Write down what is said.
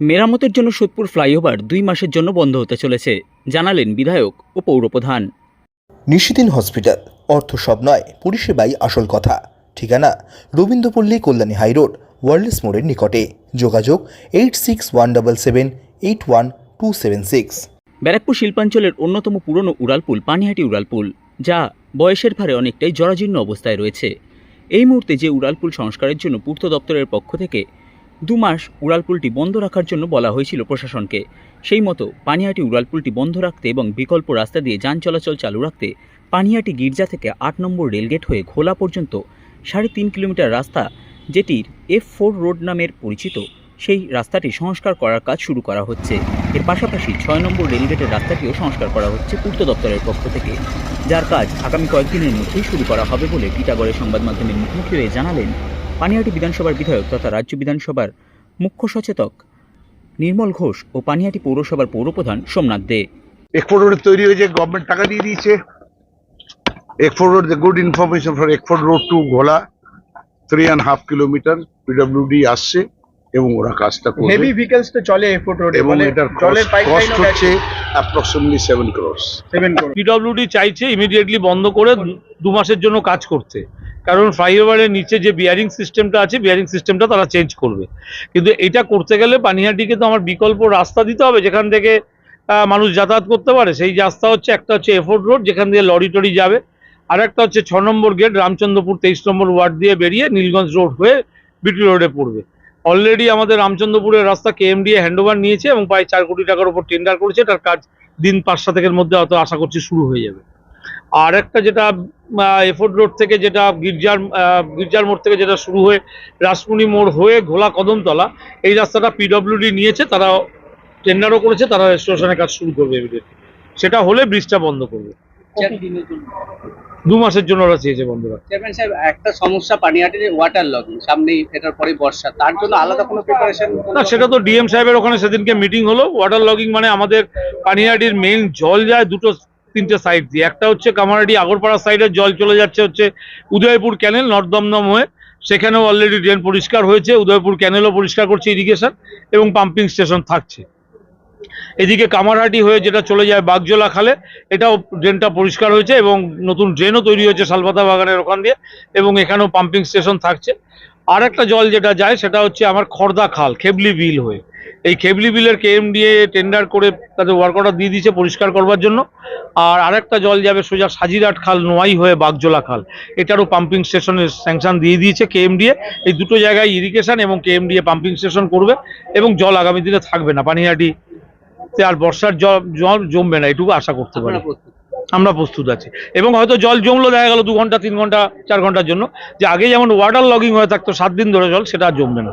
মেরামতের জন্য সোদপুর ফ্লাইওভার দুই মাসের জন্য বন্ধ হতে চলেছে জানালেন বিধায়ক ও পৌরপ্রধান। নিশিদিন হসপিটাল অর্থ সব নয় পরিষেবাই আসল কথা। ঠিকানা রবীন্দ্রপল্লী কল্যাণী হাইরোড ওয়ার্ল্ডস মোড়ের নিকটে। যোগাযোগ eight six one double seven eight one two seven six. Barrackpore শিল্পাঞ্চলের অন্যতম পুরনো উড়ালপুল পানিহাটি উড়ালপুল যা বয়সের ভারে অনেকটাই জরাজীর্ণ অবস্থায় রয়েছে। এই মুহূর্তে যে উড়ালপুল সংস্কারের জন্য পূর্ত দপ্তরের পক্ষ থেকে দু মাস উড়ালপুলটি বন্ধ রাখার জন্য বলা হয়েছিল প্রশাসনকে। সেই মতো পানিহাটি উড়ালপুলটি বন্ধ রাখতে এবং বিকল্প রাস্তা দিয়ে যান চলাচল চালু রাখতে পানিহাটি গির্জা থেকে আট নম্বর রেলগেট হয়ে ঘোলা পর্যন্ত সাড়ে তিন কিলোমিটার রাস্তা, যেটির এফ ফোর রোড নামের পরিচিত, সেই রাস্তাটি সংস্কার করার কাজ শুরু করা হচ্ছে। এর পাশাপাশি ছয় নম্বর রেলগেটের রাস্তাটিও সংস্কার করা হচ্ছে পূর্ত দপ্তরের পক্ষ থেকে। যার কাজ আগামী কয়েকদিনের মধ্যেই শুরু করা হবে বলে টিটাগড়ের সংবাদ মাধ্যমের মুখোমুখি হয়ে জানালেন পানিহাটি বিধানসভার বিধায়ক তথা রাজ্য বিধানসভার মুখ্য সচেতক নির্মল ঘোষ ও পানিহাটি পৌরসভার পৌরপ্রধান সোমনাথ দে। এক্সপোর্ট রোড তৈরি হয়েছে গভর্নমেন্ট টাকা দিয়ে দিয়েছে। Export road good information for export road to Ghola three and half kilometre PWD আসছে এবং ওরা কাজটা করবে। হেভি ভেহিকলস তো চলে এয়ারপোর্ট রোডে এবং মানে এটার কস্ট হচ্ছে approximately seven crores seven crore PWD চাইছে ইমিডিয়েটলি বন্ধ করে দু- দু মাসের জন্য কাজ করতে। কারণ ফ্লাইওভারের নিচে যে বিয়ারিং সিস্টেমটা আছে বিয়ারিং সিস্টেমটা তারা চেঞ্জ করবে। কিন্তু এটা করতে গেলে পানিহাটিকে তো আমার বিকল্প রাস্তা দিতে হবে, যেখান থেকে মানুষ যাতায়াত করতে পারে। সেই রাস্তা হচ্ছে একটা হচ্ছে এফোর্ট রোড যেখান দিয়ে লরি টরি যাবে। আর একটা হচ্ছে ছ নম্বর গেট রামচন্দ্রপুর তেইশ নম্বর ওয়ার্ড দিয়ে বেরিয়ে নীলগঞ্জ রোড হয়ে বিটি রোডে পড়বে। অলরেডি আমাদের রামচন্দ্রপুরের রাস্তা কে কেএমডিএ হ্যান্ডওভার নিয়েছে এবং প্রায় চার কোটি টাকার উপর টেন্ডার করেছে। তার কাজ দিন পাঁচ সাতেকের মধ্যে হয়তো আশা করছি শুরু হয়ে যাবে। আর একটা যেটা এফোর্ট রোড থেকে যেটা গির্জার গির্জার মোড় থেকে যেটা শুরু হয়ে রাসমণি মোড় হয়ে ঘোলা কদমতলা এই রাস্তাটা পিডব্লিউডি নিয়েছে তারা টেন্ডারও করেছে তারা রেস্টোরেশনের কাজ শুরু করবে ইমিডিয়েটলি সেটা হলে ব্রিজটা বন্ধ করবে। দু মাসের জন্য ওরা চেয়েছে বন্ধ রাখতে। চেয়ারম্যান সাহেব একটা সমস্যা পানিহাটির ওয়াটার লগিং সামনেই এটার পরে বর্ষা তার জন্য আলাদা কোনো প্রিপারেশন না সেটা তো ডিএম সাহেবের ওখানে সেদিনকে মিটিং হলো। ওয়াটার লগিং মানে আমাদের পানিহাটির মেইন জল যায় দুটো তিনটে সাইড দিয়ে। একটা হচ্ছে কামারহাটি আগরপাড়া সাইডের জল চলে যাচ্ছে হচ্ছে উদয়পুর ক্যানেল নর্থ দমদম হয়ে। সেখানেও অলরেডি ড্রেন পরিষ্কার হয়েছে। উদয়পুর ক্যানেলও পরিষ্কার করছে ইরিগেশন এবং পাম্পিং স্টেশন থাকছে। এদিকে কামারহাটি হয়ে যেটা চলে যায় বাগজোলা খালে, এটাও ড্রেনটা পরিষ্কার হয়েছে এবং নতুন ড্রেনও তৈরি হয়েছে শালপাতা বাগানের ওখান দিয়ে এবং এখানেও পাম্পিং স্টেশন থাকছে। আর একটা জল যেটা যায় সেটা হচ্ছে আমার খর্দা খাল, খেবলি বিল হয়ে। এই খেবলি বিলের কেএমডিএ টেন্ডার করে তাদের ওয়ার্ক অর্ডার দিয়ে দিয়েছে পরিষ্কার করবার জন্য। আর আরেকটা জল যাবে সোজা সাজিরাট খাল, নোয়াই হয়ে বাগজোলা খাল। এটারও পাম্পিং স্টেশনের স্যাংশন দিয়ে দিয়েছে কেএমডিএ এই দুটো জায়গায় ইরিগেশন এবং কেএমডিএ পাম্পিং স্টেশন করবে এবং জল আগামী দিনে থাকবে না। পানিহাটি আর বর্ষার জল জল জমবে না, এটুকু আশা করতে পারি। আমরা প্রস্তুত আছি। এবং হয়তো জল জমলো, দেখা গেল দু ঘণ্টা, তিন ঘণ্টা, চার ঘণ্টার জন্য। যে আগে যেমন ওয়াটার লগিং হয়ে থাকতো, সাত দিন ধরে জল, সেটা জমবে না।